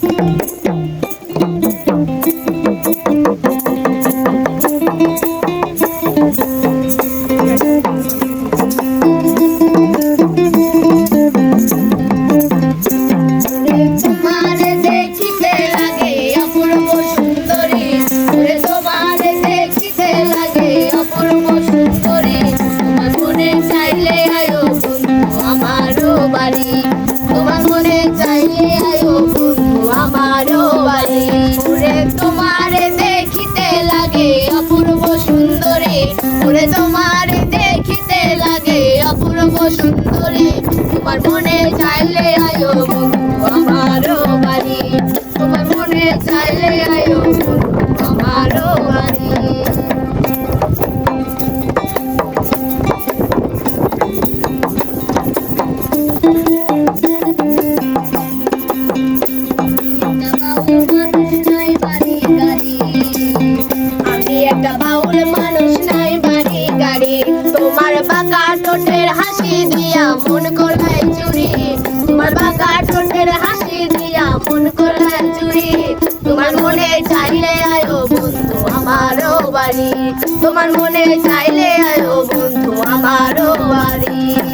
তোমার চাইলে আয়ো আমারও বাড়ি চাইলে আয়ো আমারও বাড়ি আমি একটা বাউল মানুষ, নাই বাড়ি গাড়ি। তোমার বাঁকা ঠোঁটের হাসি দিয়া মন করলাই চুরি। তোমার বাঁকা ঠোঁটের হাসি দিয়া মন করলাই চুরি। তোমার মনে চাইলে আয়ো বন্ধু আমারও বাড়ি। তোমার মনে চাইলে আয়ো বন্ধু আমারও বাড়ি।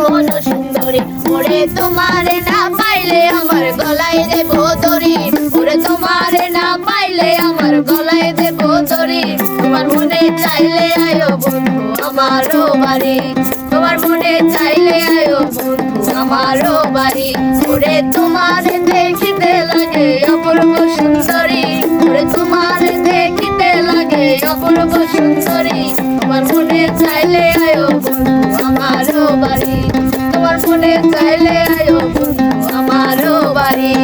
গো এমন সুন্দরী। ওরে তোমার না পাইলে আমার গলায় দেব দড়ি। ওরে তোমার না পাইলে আমার গলায় দেব দড়ি। মনে আয়ো বন্ধু আমারও বাড়ি। তোমার মনে চাইলে আয়ো বন্ধু আমারও বাড়ি। ওরে তোমার দেখিতে লাগে অপূর্ব সুন্দরী। ওরে তোমার দেখিতে তোমার মনে চাইলে মনে চাইলে আয়ো আমারও বাড়ি।